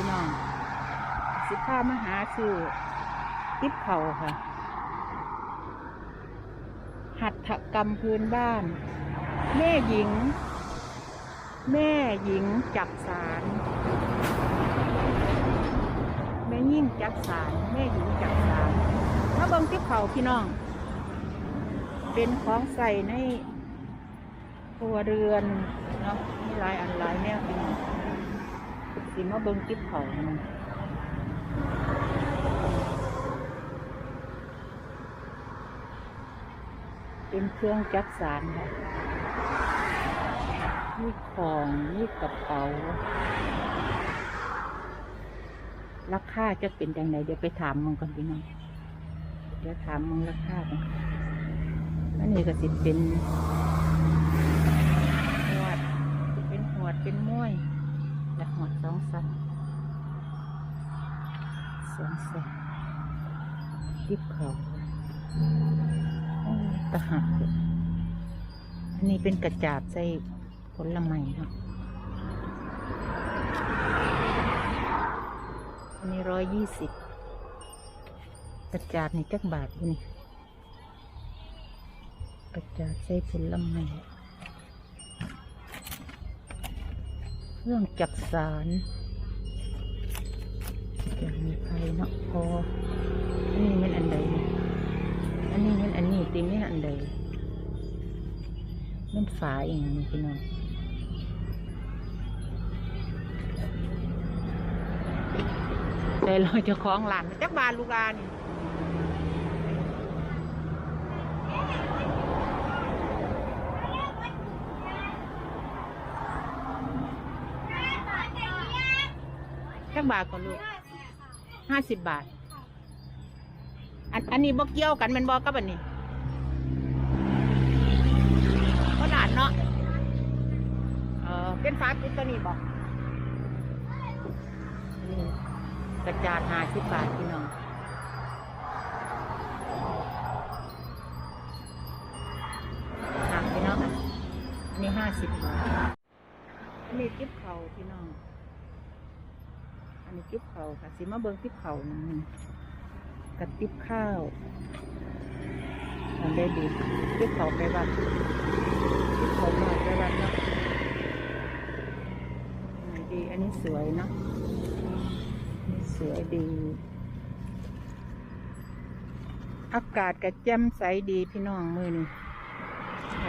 พี่น้อง สิพามาหาซื้อติ๊บเข่าค่ะ หัตถกรรมพื้นบ้าน แม่หญิง แม่หญิงจักสารแม่ยิ่งจักสารแม่หญิงจักสารมาเบิ่งติ๊บเข่าพี่น้อง เป็นของใส่ในครัวเรือนเนาะมีหลายอันหลายแนวพี่น้อง สิมาเบิ่งติ๊บเขามันเป็นเครื่องจักสารค่ะ มีของมีกระเป๋า ราคาจะเป็นยังไงเดี๋ยวไปถามมึงก่อนพี่น้อง เดี๋ยวถามมึงราคาก่อนอันนี้ก็สิเป็นหวดเป็นหวดเป็นม้วย ละหวดสองสันสองสันทิบเขาโอ้ยตะหักอันนี้เป็นกระจาบใส่ผลไม้เนาะอันนี้ร้อยยี่สิบกระจาบนี่จักบาทนี่กระจาบใส่ผลไม้เค รื่องจักสารจะมีใครเนาะพออันนี้มันอันใดอันนี้มันอันนี้ตีมันอันใดมันฝาเองมีพี่น้องใจลอยเจ้าของหลานจักบาทลูกลานนี่จัก บาทก่อนลูกห้าสิบบาท อันอันนี้บ่เกี่ยวกันมันบอกกับอันนี้ขนาดเนาะเออเป็นฟ้าปิดตัวนี้บอกนี่กระจาดห้าสิบบาทพี่น้องหักพี่น้องอันนี้ห้าสิบบาทอันนี้จิ๊บเขาพี่น้อง กิ๊บเขาค่ะสิมาเบิ้งจิ๊บเขาหนึ่งกระติบข้าวอันได้ดีจิ๊บเขาไปวัดจิ๊บเขามาไปวัดเนาะดีอันนี้สวยเนาะสวยดี อากาศกระแจ่มใสดีพี่น้องมือนี่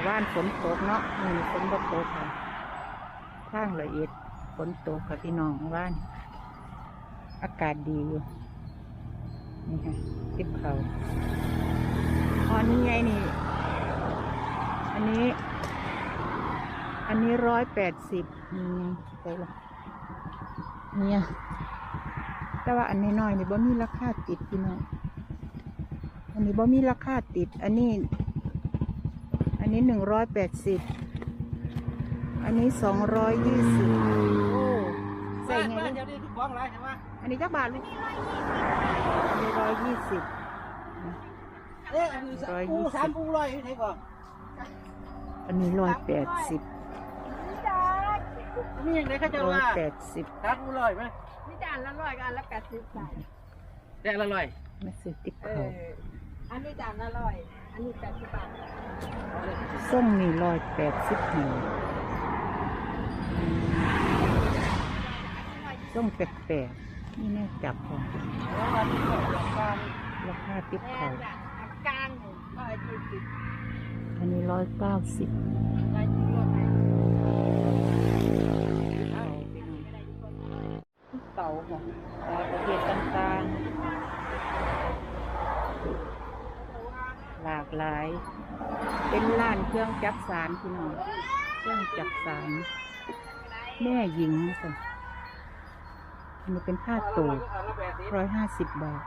ว่านฝนตกเนาะมือฝนบ่ตกค่ะข้างละเอียดฝนตกค่ะพี่น้องว่าน อากาศดีอยู่ นี่ค่ะติบเขาอ๋อนี่ไงนี่ อันนี้ อันนี้ร้อยแปดสิบนี่ไงไปละเนี่ย แต่ว่าอันนี้น้อยๆนี่บ่มีราคาติดพี่น้องอันนี้บ่มีราคาติด อันนี้ อันนี้หนึ่งร้อยแปดสิบอันนี้สองร้อยยี่สิบโอ้ใส่ไงบ้านลูกเดี๋ยวนี้ทุกของไรใช่ไหมอั นนี้จักบาทลูกอันนี้ร้อยยี่สิบ เอ๊ะอันนี้ร้อยยี่ปูสิบ สามปูร้อยอยู่ไหนก่อนอันนี้ร้อยแปดสิบนี่ยังไงเขาจะร้อยว่าแปดสิบสามปูร้อยไหมนี่จานละร้อยกับอันละแปดสิบบาทแต่ละร้อยมาซื้อติ๊บเอเขาออันนี้จานละร้อย อันนี้แปดสิบบาทส้มนี่ร้อยแปดสิบหนึ่งส้มแปลกๆ นี่แน่จับของราคาติ๊บเขาอันนึ่งร้อยยี่สิบอันนี้ร้อยเก้าสิบเต่าค่ะประเทศต่างๆ หลากหลาย เป็นร้านเครื่องจักสารพี่น้อง เครื่องจักสาร แม่หญิงค่ะ อันนี้เป็นผ้าตูร้อยห้าสิบบาท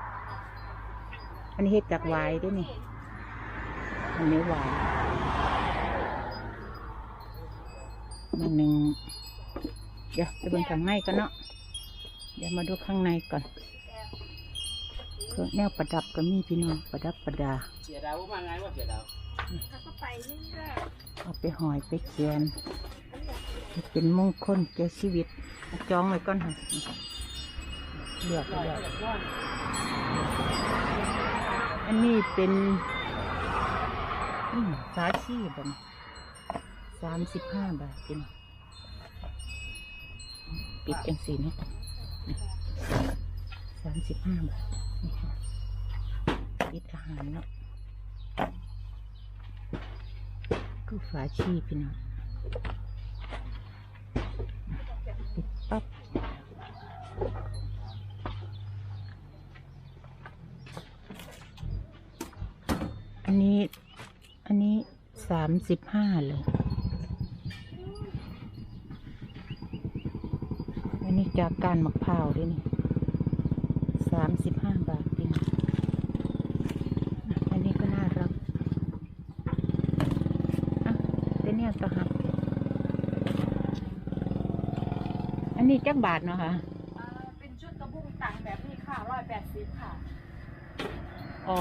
อันนี้เฮ็ดจากหวายด้วยนี่ อันนี้หวายมันหนึ่ง เดี๋ยวไปเบิ่งข้างในกันเนาะ เดี๋ยวมาดูข้างในก่อนเครื่องแนวประดับก็มีพี่น้องประดับประดาเสียดาวมาไงว่าเสียดาวแล้วก็ไปนี่ก็เอาไปหอยไปเขียนให้เป็นมงคลแก่ชีวิตเอาจองไว้ก่อนค่ะ เลือกเลือกอันนี้เป็นสาชีบันสามสิบห้าบาทเป็นปิดจังสีนะสามสิบห้าบาทปิดอาหารเนาะคือฝาชีพี่น้องปิดปั๊บ อันนี้ อันนี้สามสิบห้าเลย อันนี้จากการมะพร้าวด้วยนี่สามสิบห้าบาทเองอะอันนี้ก็น่ารัก อะแต่เนี่ยตะหักอันนี้จักบาทเนาะคะเอ่อเป็นชุดกระบุ้งตังแบบนี้ค่ะร้อยแปดสิบค่ะ อ๋อ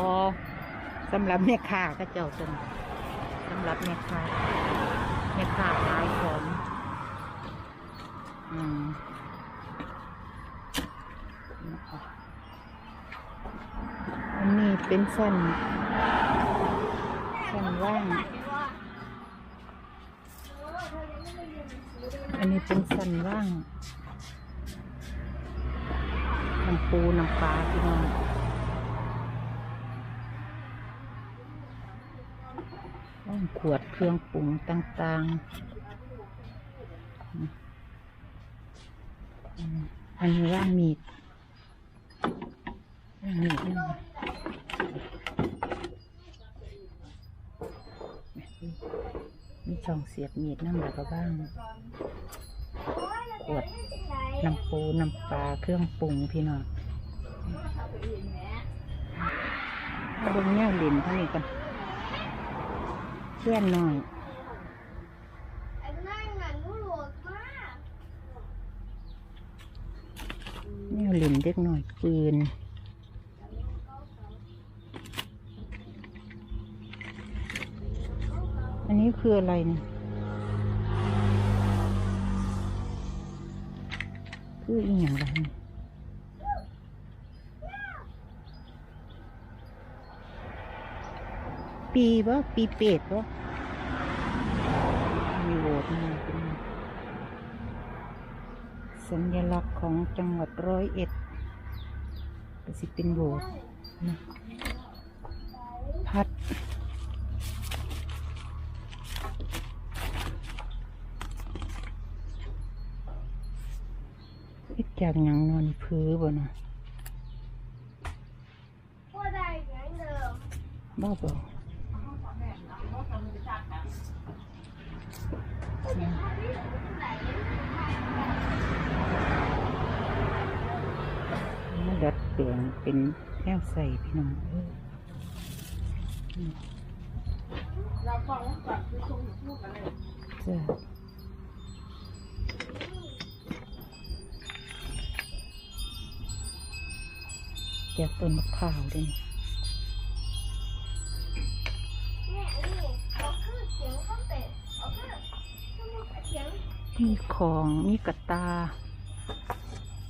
สำหรับแม่ค้าก็เจ้าตรงสำหรับแม่ค้าแม่ค้าขายของอืมอันนี้เป็นสั้นสั้นว่าง อันนี้เป็นสั้นว่างน้ำปูน้ำปลาพี่น้อง ว่าง ขวดเครื่องปรุงต่างๆ อันนี้ว่างมีดมีดนี่มีช่องเสียบมีดน้ำหลักก็บ้าง ขวดน้ำปูน้ำปลาเครื่องปรุงพี่น้องมาเบนแง่ลินเท่านี้กัน เพื่อนหน่อยไอ้นั่งน่ะหนูโหลดมากแนวเล่นเด็กหน่อยปืนอันนี้คืออะไรเนี่ยคืออีหยังไรเนี่ย ปีวะปีเป็ดวะมีโหวตมาเป็นสัญลักษณ์ของจังหวัดร้อยเอ็ดก็สิเป็นโบสถ์นะพัดเฮ็ดจากยังนอนพื้นบ่นาะว่าได้เหมือนเดิมบ้าบ่มา ดัดเปลี่ยนเป็นแนวใส่พี่น้องเราฟังก่อนคือชมลูกกันเลยจ้ะแกะต้นมะพร้าวด้วย มีของมีกระตา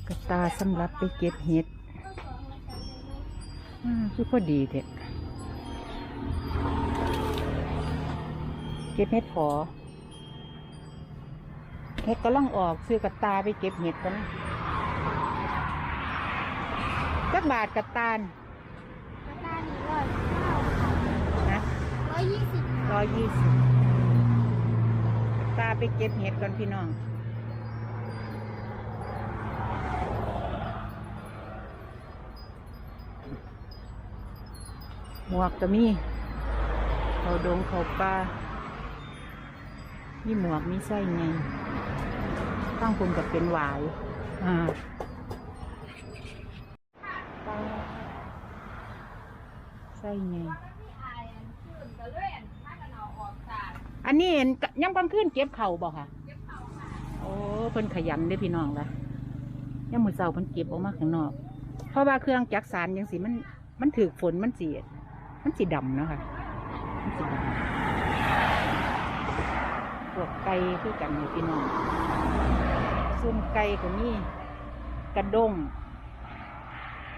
กระตาสำหรับไปเก็บเห็ดอ่าคือพอดีเด็ดเก็บเห็ดฝอเห็ดก็ล่องออกซื้อกระตาไปเก็บเห็ดกันนะจักบาทกระตาลกระดานร้อยเก้าค่ะนะร้อยยี่สิบร้อยยี่สิบ ตาไปเก็บเห็ดก่อนพี่น้องหมวกก็มีเขาดงเขาปลามีหมวกมีไส้ไงตั้งคุณกับเป็นหวายอ่าปลาไส้ไง อันนี้เห็นย่ำกลางคืนเก็บเข่าวบ่ค่ะ โอ้เพิ่นขยันเด้พี่น้องละย่ำมือเสาเพิ่นเก็บออกมาข้างนอก เพราะว่าเครื่องจักสารยังสิมัน มันถือฝนมันสีมันสีดำเนาะค่ะมันสีดำพวกไก่คือกันนี่พี่น้องซุ่มไก่ก็มีกระด้ง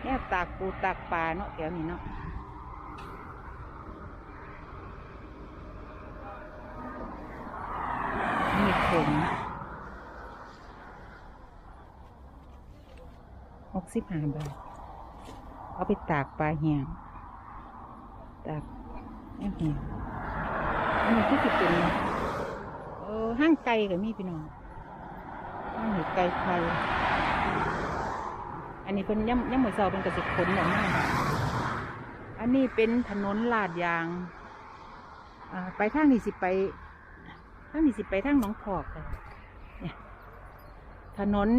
เนี่ยตากปูตากปลาเนาะแถวนี้เนาะมี ผงหกสิบห้าบาท เอาไปตากปลาแห้งตากแห้งแห้งอันนี้คือสิเป็นเออห้างไก่กับมีพี่น้องห้างหรือไก่ไข่อันนี้เป็นย่ำย่ำหมูเสาเป็นกระสิขนออกมาอันนี้เป็นถนนลาดยาง อ่า ไปทางนี้สิไป ทางนี้สิไปทางหนองพอกค่ะเนี่ยถนน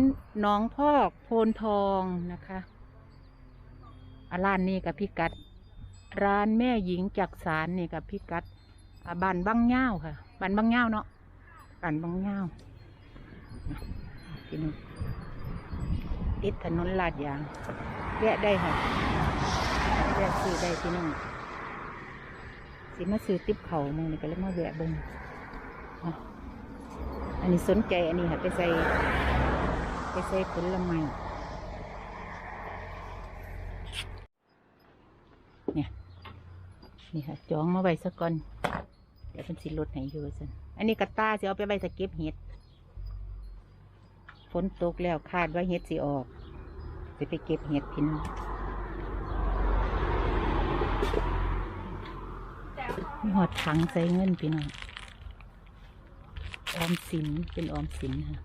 หนองพอกโพนทองนะคะอาร้านนี้กับพี่กัด ร้านแม่หญิงจักสารนี่กับพี่กัดบ้านบางเง่าค่ะบ้านบางเง่าเนาะบ้านบางเง่าที่นี่ติดถนนลาดยางแวะได้ค่ะแวะซื้อได้ที่นี่สิมาซื้อติ๊บเขาโมงนี่ก็เลยมาแวะบิ่ง อันนี้สนใจอันนี้ค่ะ ไปใส่ไปใส่ผลไม้เนี่ย นี่ค่ะจองมาไว้สักก่อน เดี๋ยวเป็นสิลดให้อยู่สันอันนี้กระตาจะเอาไปไว้สเก็บเห็ดฝนตกแล้วคาดว่าเห็ดสิออกจะไปเก็บเห็ดพี่น้องหอดถังใส่เงินพี่น้อง ออมสินเป็นออมสินค่ะ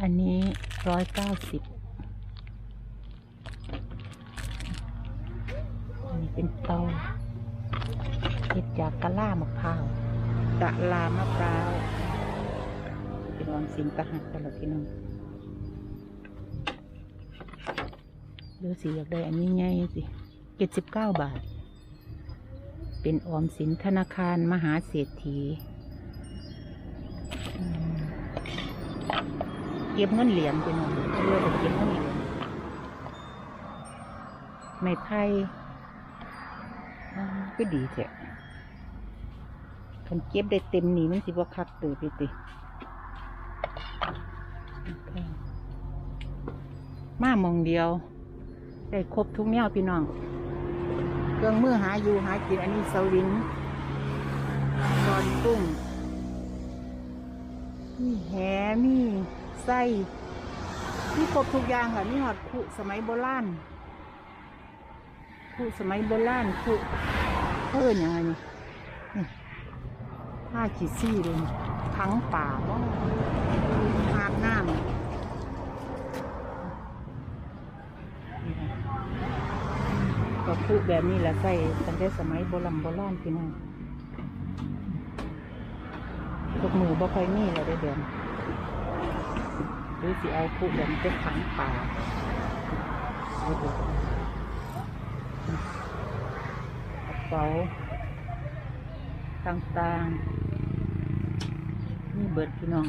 อันนี้ร้อยเก้าสิบอันนี้เป็นเตาเห็ดจากกะลามะพร้าวกะลามะพร้าวเป็นออมสินตะหักกันแล้วพี่น้องดูสิอยากได้อันนี้ไงสิเจ็ดสิบเก้าบาท เป็นออมสินธนาคารมหาเศรษฐี เก็บเงินเหรียญพี่น้องเรือเก็บเงินเหรียญไม่ไพ่ก็ดีแท้คันเก็บได้เต็มนี่มันสิบ่คักตือพี่ติมามองเดียว ได้ครบทุกแนวพี่น้อง เครื่องมือหาอยู่หากินอันนี้สลิงซอนกุ้ง มีแหมีไส้มีครบทุกอย่างค่ะมีหอดคุสมัยโบราณคู่สมัยโบราณคู่เพิ่นยังไงนี่ผ้าขีดซี่เลยทั้งป่าบ่อาบน้ำนี่นะ ก็คู่แบบนี้แหละใส่ตั้งแต่สมัยโบราณโบราณพี่น้องทุกมือบ่ค่อยมีแล้วได้อเดือนหรือสิเอาคู่แบบนี้ไปขังป่าเอาเถอะกระเป๋าต่างๆนี่เบิดพี่น้อง